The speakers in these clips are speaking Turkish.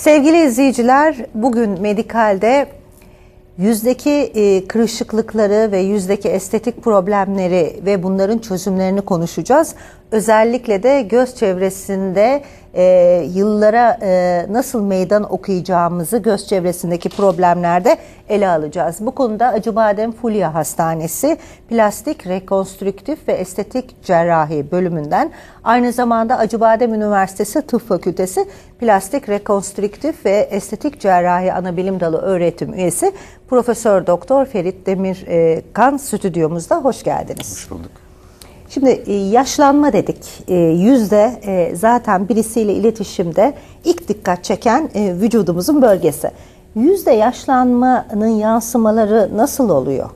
Sevgili izleyiciler, bugün Medikal'de yüzdeki e, kırışıklıkları ve yüzdeki estetik problemleri ve bunların çözümlerini konuşacağız. Özellikle de göz çevresinde e, yıllara e, nasıl meydan okuyacağımızı göz çevresindeki problemlerde ele alacağız. Bu konuda Acıbadem Fulya Hastanesi Plastik, Rekonstrüktif ve Estetik Cerrahi bölümünden aynı zamanda Acıbadem Üniversitesi Tıp Fakültesi Plastik, Rekonstrüktif ve Estetik Cerrahi Anabilim Dalı öğretim üyesi Profesör Doktor Ferit Demirkan stüdyomuzda hoş geldiniz. Hoş bulduk. Şimdi e, yaşlanma dedik. E, yüzde e, zaten birisiyle iletişimde ilk dikkat çeken vücudumuzun bölgesi. Yüzde yaşlanmanın yansımaları nasıl oluyor?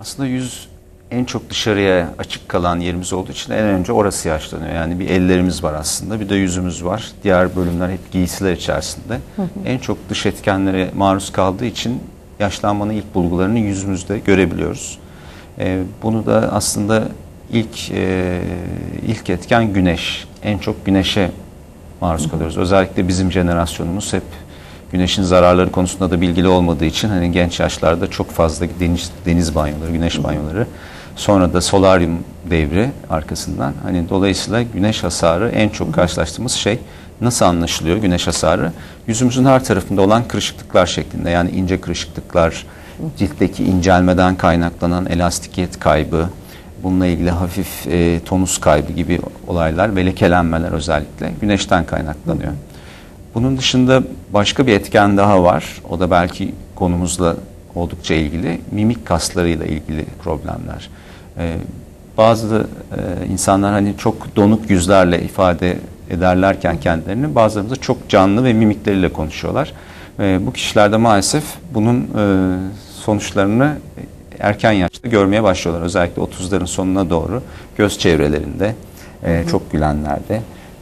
Aslında yüz en çok dışarıya açık kalan yerimiz olduğu için en önce orası yaşlanıyor. Yani bir ellerimiz var aslında bir de yüzümüz var. Diğer bölümler hep giysiler içerisinde. Hı hı. En çok dış etkenlere maruz kaldığı için yaşlanmanın ilk bulgularını yüzümüzde görebiliyoruz. Bunu da aslında ilk e, ilk etken güneş. En çok güneşe maruz kalıyoruz. Özellikle bizim jenerasyonumuz hep güneşin zararları konusunda da bilgili olmadığı için hani genç yaşlarda çok fazla deniz, deniz banyoları, güneş banyoları sonra da solaryum devri arkasından hani dolayısıyla güneş hasarı en çok karşılaştığımız şey nasıl anlaşılıyor güneş hasarı? Yüzümüzün her tarafında olan kırışıklıklar şeklinde yani ince kırışıklıklar, ciltteki incelmeden kaynaklanan elastikiyet kaybı, bununla ilgili hafif e, tonus kaybı gibi olaylar ve lekelenmeler özellikle güneşten kaynaklanıyor. Bunun dışında başka bir etken daha var. O da belki konumuzla oldukça ilgili. Mimik kaslarıyla ilgili problemler. Ee, bazı e, insanlar hani çok donuk yüzlerle ifade ederlerken kendilerini bazıları da çok canlı ve mimikleriyle konuşuyorlar. E, bu kişilerde maalesef bunun e, sonuçlarını erken yaşta görmeye başlıyorlar. Özellikle 30'ların sonuna doğru göz çevrelerinde, e, çok gülenlerde,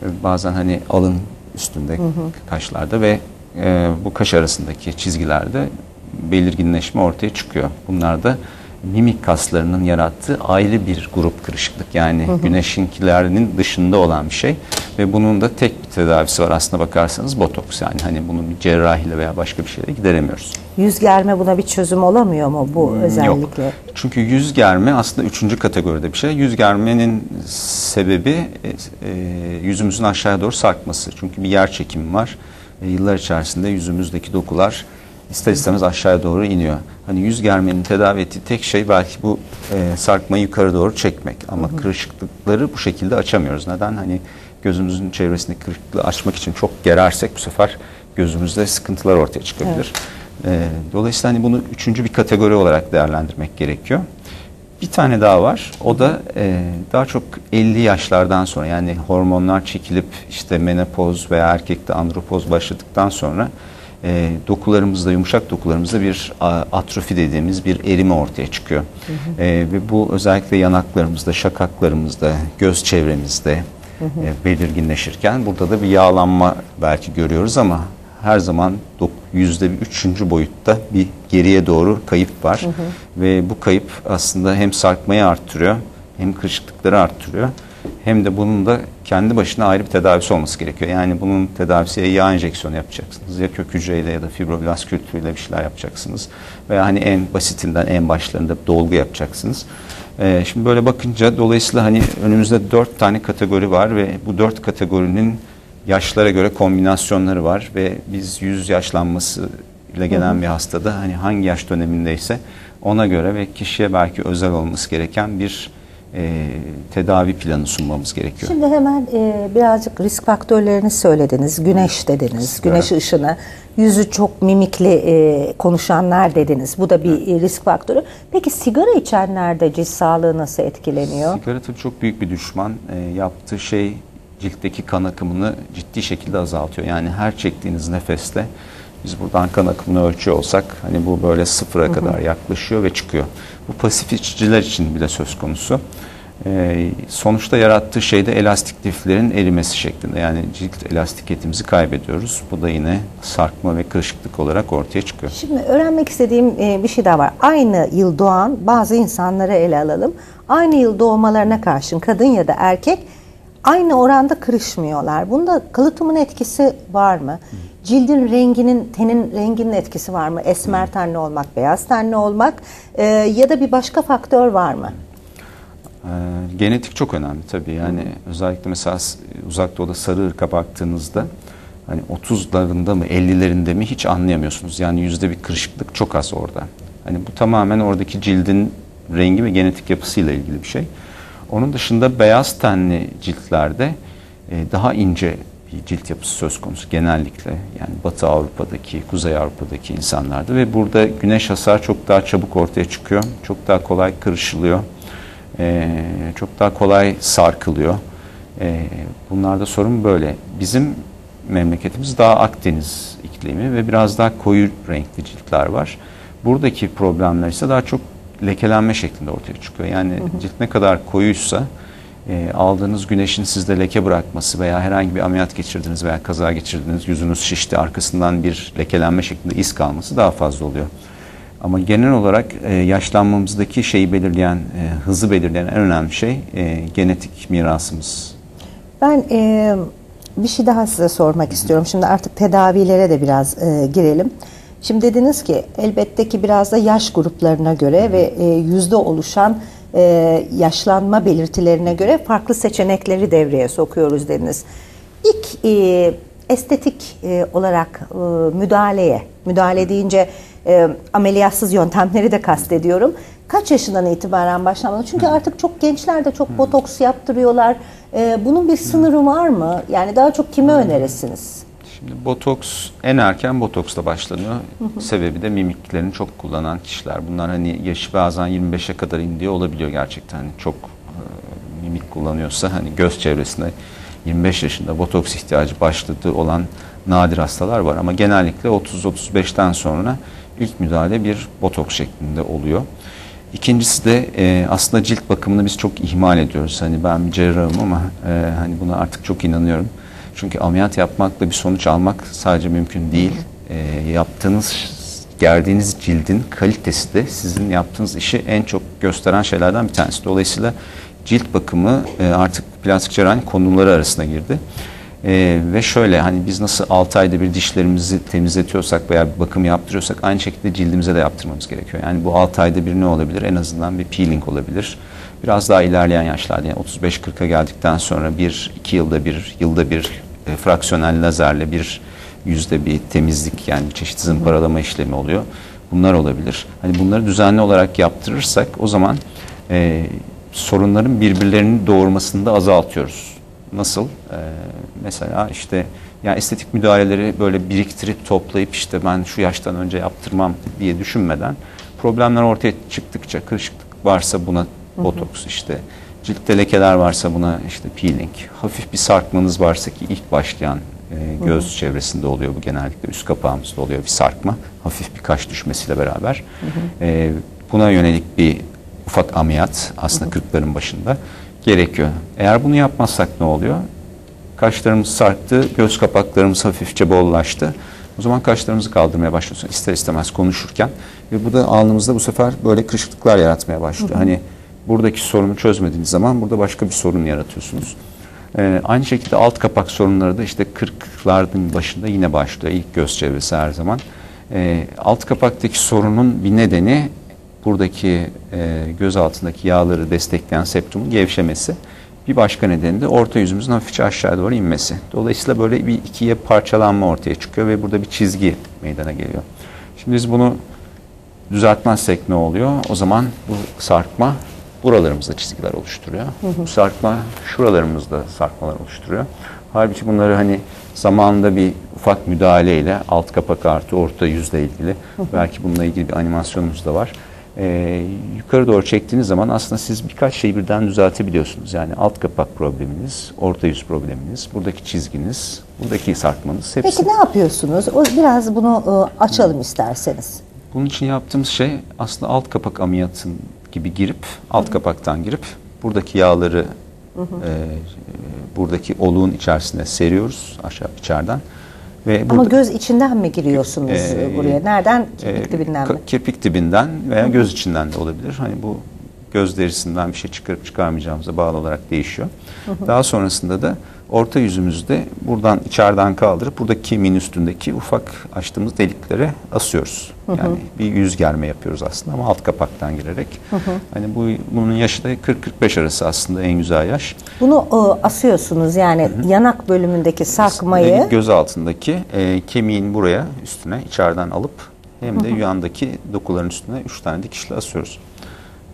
e, bazen hani alın üstünde, hı hı. kaşlarda ve e, bu kaş arasındaki çizgilerde belirginleşme ortaya çıkıyor. Bunlar da mimik kaslarının yarattığı ayrı bir grup kırışıklık. Yani hı hı. güneşinkilerinin dışında olan bir şey ve bunun da tek bir tedavisi var aslına bakarsanız botoks. Yani hani bunu bir cerrahiyle veya başka bir şeyle gideremiyoruz. Yüz germe buna bir çözüm olamıyor mu bu hmm, özellikle? Yok. Çünkü yüz germe aslında üçüncü kategoride bir şey. Yüz germenin sebebi e, e, yüzümüzün aşağıya doğru sarkması. Çünkü bir yer çekimi var. E, yıllar içerisinde yüzümüzdeki dokular ister istemez aşağıya doğru iniyor. Hani yüz germenin tedavi ettiği tek şey belki bu e, sarkmayı yukarı doğru çekmek. Ama hı hı. kırışıklıkları bu şekilde açamıyoruz. Neden? Hani gözümüzün çevresindeki kırışıklığı açmak için çok gerersek bu sefer gözümüzde sıkıntılar ortaya çıkabilir. Evet. E, dolayısıyla hani bunu üçüncü bir kategori olarak değerlendirmek gerekiyor. Bir tane daha var. O da e, daha çok 50 yaşlardan sonra yani hormonlar çekilip işte menopoz veya erkekte andropoz başladıktan sonra e, dokularımızda, yumuşak dokularımızda bir atrofi dediğimiz bir erime ortaya çıkıyor. Hı hı. E, ve bu özellikle yanaklarımızda, şakaklarımızda, göz çevremizde hı hı. E, belirginleşirken burada da bir yağlanma belki görüyoruz ama her zaman yüzde bir üçüncü boyutta bir geriye doğru kayıp var. Hı hı. Ve bu kayıp aslında hem sarkmayı arttırıyor hem kırışıklıkları arttırıyor hem de bunun da kendi başına ayrı bir tedavisi olması gerekiyor. Yani bunun tedavisi ya yağ enjeksiyonu yapacaksınız ya kök hücreyle ya da fibroblast kültürüyle bir şeyler yapacaksınız. Veya hani en basitinden en başlarında dolgu yapacaksınız. Ee, şimdi böyle bakınca dolayısıyla hani önümüzde dört tane kategori var ve bu dört kategorinin yaşlara göre kombinasyonları var ve biz yüz yaşlanması ile gelen bir hastada hani hangi yaş dönemindeyse ona göre ve kişiye belki özel olması gereken bir e, tedavi planı sunmamız gerekiyor. Şimdi hemen e, birazcık risk faktörlerini söylediniz. Güneş dediniz, güneş ışını, yüzü çok mimikli e, konuşanlar dediniz. Bu da bir evet. risk faktörü. Peki sigara içenlerde cilt sağlığı nasıl etkileniyor? Sigara tabii çok büyük bir düşman. E, yaptığı şey ciltteki kan akımını ciddi şekilde azaltıyor. Yani her çektiğiniz nefeste biz buradan kan akımını ölçüyor olsak hani bu böyle sıfıra hı hı. kadar yaklaşıyor ve çıkıyor. Bu pasif içiciler için bile söz konusu. Ee, sonuçta yarattığı şey de elastik liflerin erimesi şeklinde. Yani cilt elastikiyetimizi kaybediyoruz. Bu da yine sarkma ve kırışıklık olarak ortaya çıkıyor. Şimdi öğrenmek istediğim e, bir şey daha var. Aynı yıl doğan bazı insanları ele alalım. Aynı yıl doğmalarına karşın kadın ya da erkek aynı oranda kırışmıyorlar. Bunda kalıtımın etkisi var mı? Cildin renginin, tenin renginin etkisi var mı? Esmer tenli olmak, beyaz tenli olmak e, ya da bir başka faktör var mı? Ee, genetik çok önemli tabii. Yani özellikle mesela uzak doğuda sarı ırka baktığınızda hani 30'larında mı 50'lerinde mi hiç anlayamıyorsunuz. Yani yüzde bir kırışıklık çok az orada. Hani bu tamamen oradaki cildin rengi ve genetik yapısıyla ilgili bir şey. Onun dışında beyaz tenli ciltlerde e, daha ince bir cilt yapısı söz konusu genellikle. Yani Batı Avrupa'daki, Kuzey Avrupa'daki insanlarda ve burada güneş hasar çok daha çabuk ortaya çıkıyor. Çok daha kolay kırışılıyor. Ee, çok daha kolay sarkılıyor. Ee, bunlarda sorun böyle. Bizim memleketimiz daha Akdeniz iklimi ve biraz daha koyu renkli ciltler var. Buradaki problemler ise daha çok lekelenme şeklinde ortaya çıkıyor. Yani cilt ne kadar koyuysa e, aldığınız güneşin sizde leke bırakması veya herhangi bir ameliyat geçirdiniz veya kaza geçirdiniz, yüzünüz şişti, arkasından bir lekelenme şeklinde iz kalması daha fazla oluyor. Ama genel olarak e, yaşlanmamızdaki şeyi belirleyen, e, hızı belirleyen en önemli şey e, genetik mirasımız. Ben e, bir şey daha size sormak istiyorum. Şimdi artık tedavilere de biraz e, girelim. Şimdi dediniz ki elbette ki biraz da yaş gruplarına göre ve e, yüzde oluşan e, yaşlanma belirtilerine göre farklı seçenekleri devreye sokuyoruz dediniz. İlk e, estetik e, olarak e, müdahaleye, müdahale deyince e, ameliyatsız yöntemleri de kastediyorum. Kaç yaşından itibaren başlamalı? Çünkü artık çok gençler de çok botoks yaptırıyorlar. E, bunun bir sınırı var mı? Yani daha çok kime önerirsiniz? Şimdi botoks en erken botoksla başlanıyor. Sebebi de mimiklerini çok kullanan kişiler. Bunlar hani yaşı bazen 25'e kadar indiği olabiliyor gerçekten. Hani çok e, mimik kullanıyorsa hani göz çevresinde 25 yaşında botoks ihtiyacı başladığı olan nadir hastalar var ama genellikle 30-35'ten sonra ilk müdahale bir botoks şeklinde oluyor. İkincisi de e, aslında cilt bakımını biz çok ihmal ediyoruz. Hani ben bir cerrahım ama e, hani buna artık çok inanıyorum. Çünkü ameliyat yapmakla bir sonuç almak sadece mümkün değil. E, yaptığınız, gerdiğiniz cildin kalitesi de sizin yaptığınız işi en çok gösteren şeylerden bir tanesi. Dolayısıyla cilt bakımı e, artık plastik cerrahi konuları arasına girdi. Ee, ve şöyle hani biz nasıl 6 ayda bir dişlerimizi temizletiyorsak veya bir bakım yaptırıyorsak aynı şekilde cildimize de yaptırmamız gerekiyor. Yani bu 6 ayda bir ne olabilir? En azından bir peeling olabilir. Biraz daha ilerleyen yaşlarda yani 35-40'a geldikten sonra bir, iki yılda bir, yılda bir e, fraksiyonel lazerle bir yüzde bir temizlik yani bir çeşit zımparalama işlemi oluyor. Bunlar olabilir. Hani bunları düzenli olarak yaptırırsak o zaman e, sorunların birbirlerini doğurmasını da azaltıyoruz. Nasıl? Ee, mesela işte ya estetik müdahaleleri böyle biriktirip toplayıp işte ben şu yaştan önce yaptırmam diye düşünmeden problemler ortaya çıktıkça kırışıklık varsa buna botoks işte ciltte lekeler varsa buna işte peeling hafif bir sarkmanız varsa ki ilk başlayan e, göz çevresinde oluyor bu genellikle üst kapağımızda oluyor bir sarkma hafif bir kaş düşmesiyle beraber E, buna yönelik bir ufak ameliyat aslında kırkların başında gerekiyor. Eğer bunu yapmazsak ne oluyor? Kaşlarımız sarktı, göz kapaklarımız hafifçe bollaştı. O zaman kaşlarımızı kaldırmaya başlıyorsun ister istemez konuşurken ve bu da alnımızda bu sefer böyle kırışıklıklar yaratmaya başlıyor. Hani buradaki sorunu çözmediğiniz zaman burada başka bir sorun yaratıyorsunuz. Ee, aynı şekilde alt kapak sorunları da işte 40'ların başında yine başlıyor. İlk göz çevresi her zaman. Ee, alt kapaktaki sorunun bir nedeni buradaki e, göz altındaki yağları destekleyen septumun gevşemesi. Bir başka nedeni de orta yüzümüzün hafifçe aşağı doğru inmesi. Dolayısıyla böyle bir ikiye parçalanma ortaya çıkıyor ve burada bir çizgi meydana geliyor. Şimdi biz bunu düzeltmezsek ne oluyor? O zaman bu sarkma buralarımızda çizgiler oluşturuyor. Bu sarkma şuralarımızda sarkmalar oluşturuyor. Halbuki bunları hani zamanında bir ufak müdahaleyle alt kapak artı orta yüzle ilgili belki bununla ilgili bir animasyonumuz da var. Ee, yukarı doğru çektiğiniz zaman aslında siz birkaç şeyi birden düzeltebiliyorsunuz. Yani alt kapak probleminiz, orta yüz probleminiz, buradaki çizginiz, buradaki sarkmanız hepsi. Peki ne yapıyorsunuz? O biraz bunu e, açalım isterseniz. Bunun için yaptığımız şey aslında alt kapak ameliyatın gibi girip, alt kapaktan girip buradaki yağları e, buradaki oluğun içerisine seriyoruz aşağı içeriden. Ve Ama burada- göz içinden mi giriyorsunuz Ee, buraya? Nereden? Kirpik Ee, dibinden mi? Kirpik dibinden veya göz içinden de olabilir. Hani bu göz derisinden bir şey çıkarıp çıkarmayacağımıza bağlı olarak değişiyor. Daha sonrasında da orta yüzümüzde buradan içeriden kaldırıp buradaki kemiğin üstündeki ufak açtığımız deliklere asıyoruz. Yani bir yüz germe yapıyoruz aslında ama alt kapaktan girerek. Hani bu bunun yaşı da 40-45 arası aslında en güzel yaş. Bunu e, asıyorsunuz yani yanak bölümündeki sarkmayı. Göz altındaki e, kemiğin buraya üstüne içeriden alıp hem de yandaki dokuların üstüne 3 tane dikişle asıyoruz.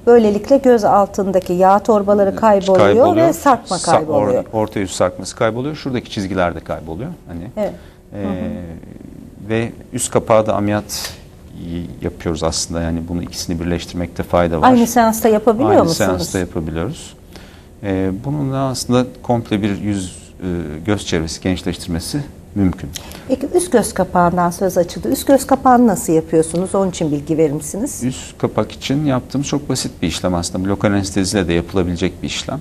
Böylelikle göz altındaki yağ torbaları kayboluyor, ve sarkma Sa- kayboluyor. or- orta yüz sarkması kayboluyor. Şuradaki çizgiler de kayboluyor. Hani Evet. e, ve üst kapağı da ameliyat yapıyoruz aslında. Yani bunu ikisini birleştirmekte fayda var. Aynı seansta yapabiliyor Aynı musunuz? seansta yapabiliyoruz. E, bununla aslında komple bir yüz e, göz çevresi gençleştirmesi mümkün. Peki üst göz kapağından söz açıldı. Üst göz kapağını nasıl yapıyorsunuz? Onun için bilgi verir misiniz? Üst kapak için yaptığımız çok basit bir işlem aslında. Lokal anesteziyle de yapılabilecek bir işlem.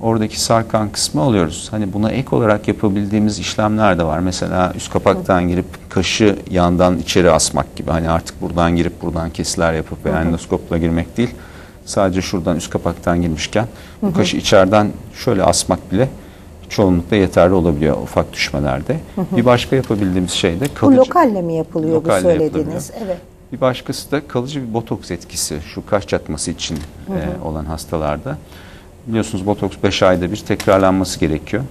Oradaki sarkan kısmı alıyoruz. Hani buna ek olarak yapabildiğimiz işlemler de var. Mesela üst kapaktan girip kaşı yandan içeri asmak gibi. Hani artık buradan girip buradan kesiler yapıp ve endoskopla girmek değil. Sadece şuradan üst kapaktan girmişken bu kaşı içeriden şöyle asmak bile çoğunlukla yeterli olabiliyor ufak düşmelerde. Bir başka yapabildiğimiz şey de Bu kalıcı. lokalle mi yapılıyor Lokalle bu söylediğiniz? Evet. Bir başkası da kalıcı bir botoks etkisi şu kaş çatması için e, olan hastalarda. Biliyorsunuz botoks 5 ayda bir tekrarlanması gerekiyor.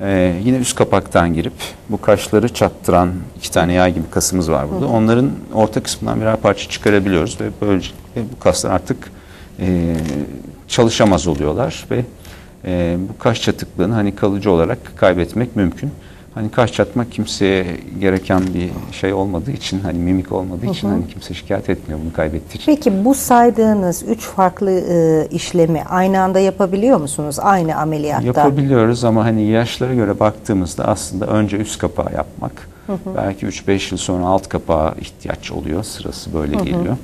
E, yine üst kapaktan girip bu kaşları çattıran iki tane yağ gibi kasımız var burada. Onların orta kısmından birer parça çıkarabiliyoruz ve böylelikle bu kaslar artık e, çalışamaz oluyorlar ve e, bu kaş çatıklığını hani kalıcı olarak kaybetmek mümkün. Hani kaş çatmak kimseye gereken bir şey olmadığı için hani mimik olmadığı için hani kimse şikayet etmiyor bunu kaybettiği için. Peki bu saydığınız üç farklı e, işlemi aynı anda yapabiliyor musunuz? Aynı ameliyatta? Yapabiliyoruz ama hani yaşlara göre baktığımızda aslında önce üst kapağı yapmak. Belki 3-5 yıl sonra alt kapağa ihtiyaç oluyor. Sırası böyle geliyor.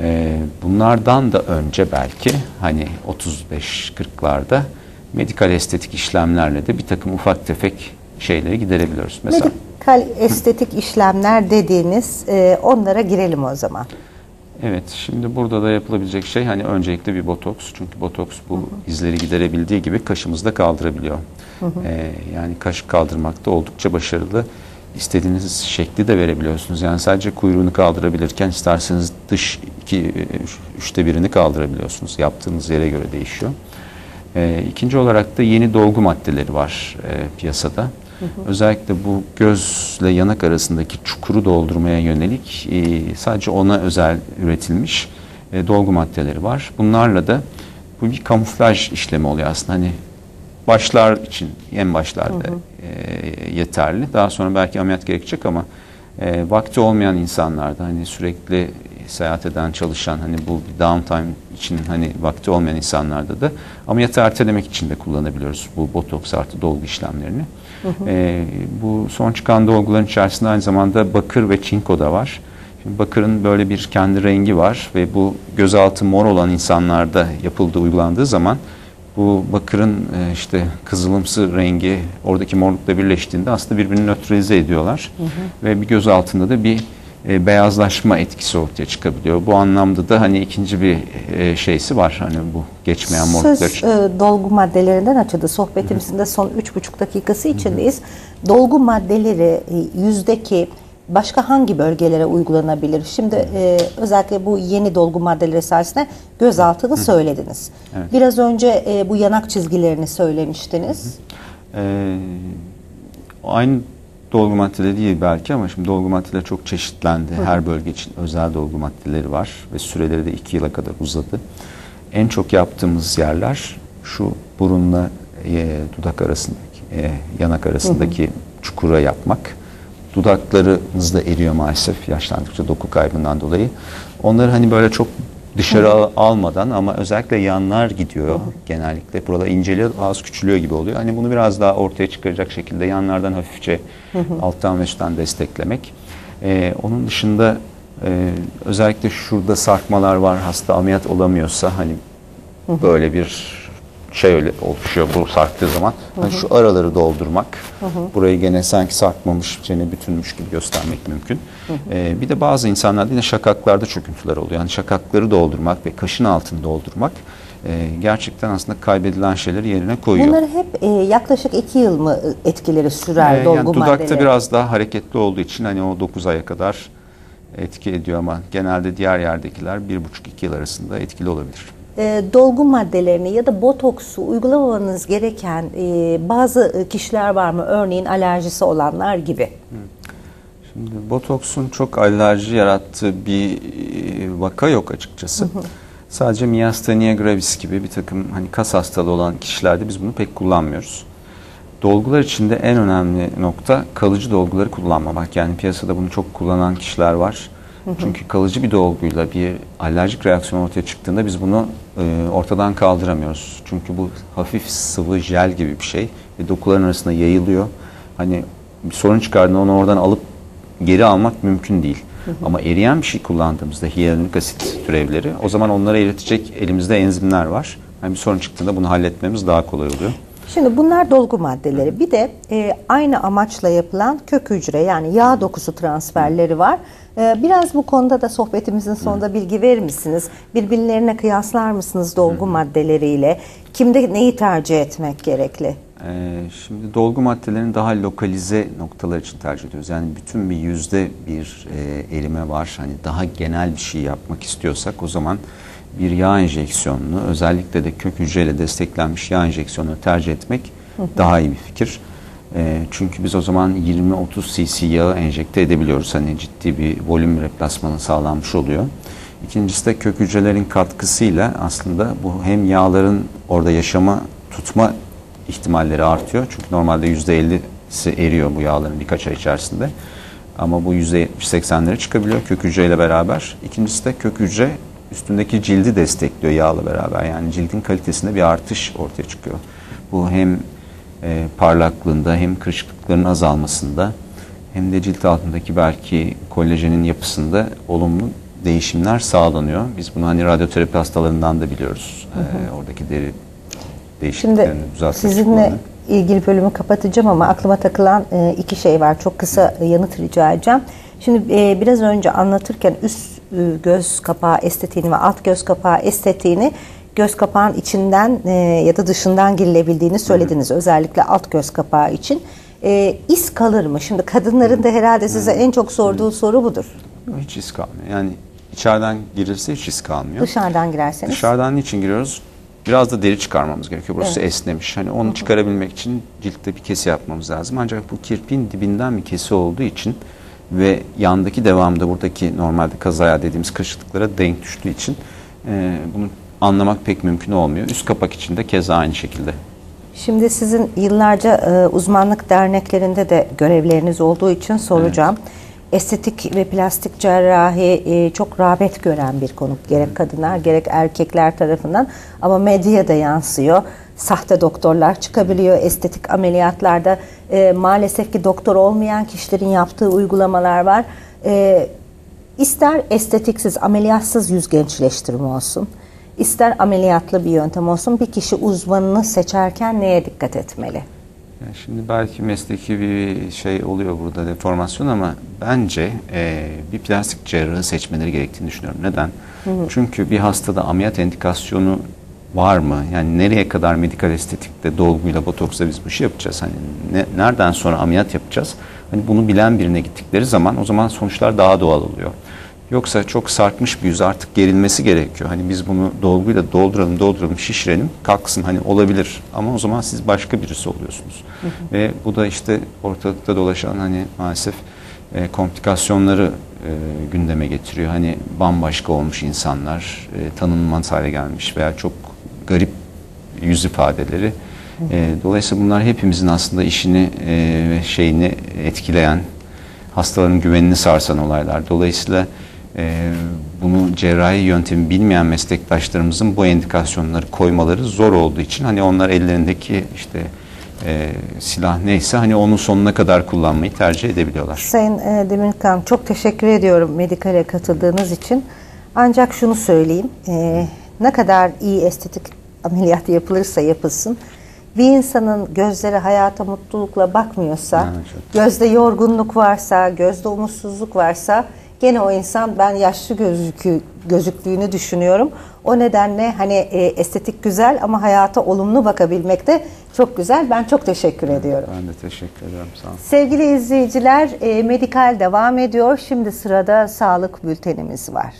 Ee, bunlardan da önce belki hani 35-40'larda medikal estetik işlemlerle de bir takım ufak tefek şeyleri giderebiliyoruz. Mesela Medikal estetik işlemler dediğiniz e, onlara girelim o zaman. Evet, şimdi burada da yapılabilecek şey hani öncelikle bir botoks. Çünkü botoks bu izleri giderebildiği gibi kaşımızı da kaldırabiliyor. Ee, yani kaş kaldırmakta oldukça başarılı. İstediğiniz şekli de verebiliyorsunuz. Yani sadece kuyruğunu kaldırabilirken isterseniz dış iki, üç- üçte birini kaldırabiliyorsunuz. Yaptığınız yere göre değişiyor. Ee, ikinci olarak da yeni dolgu maddeleri var e, piyasada. Özellikle bu gözle yanak arasındaki çukuru doldurmaya yönelik e, sadece ona özel üretilmiş e, dolgu maddeleri var. Bunlarla da bu bir kamuflaj işlemi oluyor aslında. Hani başlar için en başlarda e, yeterli. Daha sonra belki ameliyat gerekecek ama e, vakti olmayan insanlarda hani sürekli seyahat eden, çalışan hani bu downtime için hani vakti olmayan insanlarda da ameliyatı ertelemek için de kullanabiliyoruz bu botoks artı dolgu işlemlerini. E, bu son çıkan dolguların içerisinde aynı zamanda bakır ve çinko da var. Şimdi bakırın böyle bir kendi rengi var ve bu gözaltı mor olan insanlarda yapıldığı, uygulandığı zaman bu bakırın e, işte kızılımsı rengi oradaki morlukla birleştiğinde aslında birbirini nötralize ediyorlar. Ve bir göz altında da bir e, beyazlaşma etkisi ortaya çıkabiliyor. Bu anlamda da hani ikinci bir e, şeysi var hani bu geçmeyen morluklar Söz için. e, dolgu maddelerinden açıldı. Sohbetimizin de son üç buçuk dakikası içindeyiz. Dolgu maddeleri yüzdeki başka hangi bölgelere uygulanabilir? Şimdi e, özellikle bu yeni dolgu maddeleri sayesinde gözaltını söylediniz. Evet. Biraz önce e, bu yanak çizgilerini söylemiştiniz. Ee, aynı dolgu maddeleri değil belki ama şimdi dolgu maddeleri çok çeşitlendi. Her bölge için özel dolgu maddeleri var ve süreleri de iki yıla kadar uzadı. En çok yaptığımız yerler şu burunla e, dudak arasındaki, e, yanak arasındaki çukura yapmak. Dudaklarımız da eriyor maalesef yaşlandıkça doku kaybından dolayı. Onları hani böyle çok dışarı al- almadan ama özellikle yanlar gidiyor genellikle. Burada inceliyor, ağız küçülüyor gibi oluyor. Hani bunu biraz daha ortaya çıkaracak şekilde yanlardan hafifçe alttan ve üstten desteklemek. Ee, onun dışında e, özellikle şurada sarkmalar var hasta ameliyat olamıyorsa hani böyle bir şey öyle oluşuyor bu sarktığı zaman. Yani şu araları doldurmak, burayı gene sanki sarkmamış, çene bütünmüş gibi göstermek mümkün. Ee, bir de bazı insanlarda yine şakaklarda çöküntüler oluyor. Yani şakakları doldurmak ve kaşın altını doldurmak e, gerçekten aslında kaybedilen şeyleri yerine koyuyor. Bunları hep e, yaklaşık iki yıl mı e, etkileri sürer Ee, dolgu yani dudakta maddeleri? biraz daha hareketli olduğu için hani o 9 aya kadar etki ediyor ama genelde diğer yerdekiler 1,5-2 yıl arasında etkili olabilir. E, dolgu maddelerini ya da botoksu uygulamamanız gereken e, bazı kişiler var mı? Örneğin alerjisi olanlar gibi. Şimdi botoksun çok alerji yarattığı bir e, vaka yok açıkçası. Sadece miastenia gravis gibi bir takım hani kas hastalığı olan kişilerde biz bunu pek kullanmıyoruz. Dolgular içinde en önemli nokta kalıcı dolguları kullanmamak. Yani piyasada bunu çok kullanan kişiler var. Çünkü kalıcı bir dolguyla bir alerjik reaksiyon ortaya çıktığında biz bunu e, ortadan kaldıramıyoruz. Çünkü bu hafif sıvı jel gibi bir şey ve dokuların arasında yayılıyor. Hani bir sorun çıkardığında onu oradan alıp geri almak mümkün değil. Ama eriyen bir şey kullandığımızda hyaluronik asit türevleri o zaman onları eritecek elimizde enzimler var. Yani bir sorun çıktığında bunu halletmemiz daha kolay oluyor. Şimdi bunlar dolgu maddeleri. Bir de e, aynı amaçla yapılan kök hücre yani yağ dokusu transferleri var. E, biraz bu konuda da sohbetimizin sonunda bilgi verir misiniz? Birbirlerine kıyaslar mısınız dolgu maddeleriyle? Kimde neyi tercih etmek gerekli? Ee, şimdi dolgu maddelerini daha lokalize noktalar için tercih ediyoruz. Yani bütün bir yüzde bir e, erime var. Hani daha genel bir şey yapmak istiyorsak o zaman bir yağ enjeksiyonunu özellikle de kök hücreyle desteklenmiş yağ enjeksiyonunu tercih etmek daha iyi bir fikir. E, çünkü biz o zaman 20-30 cc yağı enjekte edebiliyoruz. Hani ciddi bir volüm replasmanı sağlanmış oluyor. İkincisi de kök hücrelerin katkısıyla aslında bu hem yağların orada yaşama tutma ihtimalleri artıyor. Çünkü normalde %50'si eriyor bu yağların birkaç ay içerisinde. Ama bu %70-80'lere çıkabiliyor kök hücreyle beraber. İkincisi de kök hücre üstündeki cildi destekliyor yağla beraber. Yani cildin kalitesinde bir artış ortaya çıkıyor. Bu hem e, parlaklığında hem kırışıklıkların azalmasında hem de cilt altındaki belki kolajenin yapısında olumlu değişimler sağlanıyor. Biz bunu hani radyoterapi hastalarından da biliyoruz. Ee, oradaki deri Şimdi değişikliklerini düzeltmek sizinle kullanılıyor. ilgili bölümü kapatacağım ama aklıma takılan e, iki şey var. Çok kısa yanıt rica edeceğim. Şimdi e, biraz önce anlatırken üst e, göz kapağı estetiğini ve alt göz kapağı estetiğini göz kapağın içinden e, ya da dışından girilebildiğini söylediniz. Özellikle alt göz kapağı için. E, iz kalır mı? Şimdi kadınların da herhalde size en çok sorduğu soru budur. Hiç iz kalmıyor. Yani içeriden girilse hiç iz kalmıyor. Dışarıdan girerseniz. Dışarıdan niçin giriyoruz? Biraz da deri çıkarmamız gerekiyor. Burası esnemiş. Hani onu çıkarabilmek için ciltte bir kesi yapmamız lazım. Ancak bu kirpiğin dibinden bir kesi olduğu için ve yandaki devamda buradaki normalde kazaya dediğimiz kırışıklıklara denk düştüğü için e, bunu anlamak pek mümkün olmuyor. Üst kapak için de keza aynı şekilde. Şimdi sizin yıllarca e, uzmanlık derneklerinde de görevleriniz olduğu için soracağım. Estetik ve plastik cerrahi e, çok rağbet gören bir konu. Gerek kadınlar gerek erkekler tarafından ama medyaya da yansıyor. Sahte doktorlar çıkabiliyor. Estetik ameliyatlarda e, maalesef ki doktor olmayan kişilerin yaptığı uygulamalar var. E, ister estetiksiz, ameliyatsız yüz gençleştirme olsun. İster ameliyatlı bir yöntem olsun bir kişi uzmanını seçerken neye dikkat etmeli? Yani şimdi belki mesleki bir şey oluyor burada deformasyon ama bence e, bir plastik cerrahı seçmeleri gerektiğini düşünüyorum. Neden? Çünkü bir hastada ameliyat indikasyonu var mı? Yani nereye kadar medikal estetikte dolguyla botoksla biz bu işi yapacağız? Hani ne, nereden sonra ameliyat yapacağız? Hani bunu bilen birine gittikleri zaman o zaman sonuçlar daha doğal oluyor. Yoksa çok sarkmış bir yüz artık gerilmesi gerekiyor. Hani biz bunu dolguyla dolduralım, dolduralım, şişirelim, kalksın hani olabilir. Ama o zaman siz başka birisi oluyorsunuz. Ve bu da işte ortalıkta dolaşan hani maalesef e, komplikasyonları e, gündeme getiriyor. Hani bambaşka olmuş insanlar, e, tanınmaz hale gelmiş veya çok garip yüz ifadeleri. E, dolayısıyla bunlar hepimizin aslında işini e, ve şeyini etkileyen, hastaların güvenini sarsan olaylar. Dolayısıyla e, bunu cerrahi yöntemi bilmeyen meslektaşlarımızın bu endikasyonları koymaları zor olduğu için hani onlar ellerindeki işte e, silah neyse hani onun sonuna kadar kullanmayı tercih edebiliyorlar. Sayın e, Demirkan çok teşekkür ediyorum Medikal'e katıldığınız için. Ancak şunu söyleyeyim. e, ne kadar iyi estetik ameliyat yapılırsa yapılsın. Bir insanın gözleri hayata mutlulukla bakmıyorsa, gözde yorgunluk varsa, gözde umutsuzluk varsa gene o insan ben yaşlı gözükü, gözüktüğünü düşünüyorum. O nedenle hani e, estetik güzel ama hayata olumlu bakabilmek de çok güzel. Ben çok teşekkür ediyorum. Ben de teşekkür ederim. Sağ olun. Sevgili izleyiciler, e, Medikal devam ediyor. Şimdi sırada sağlık bültenimiz var.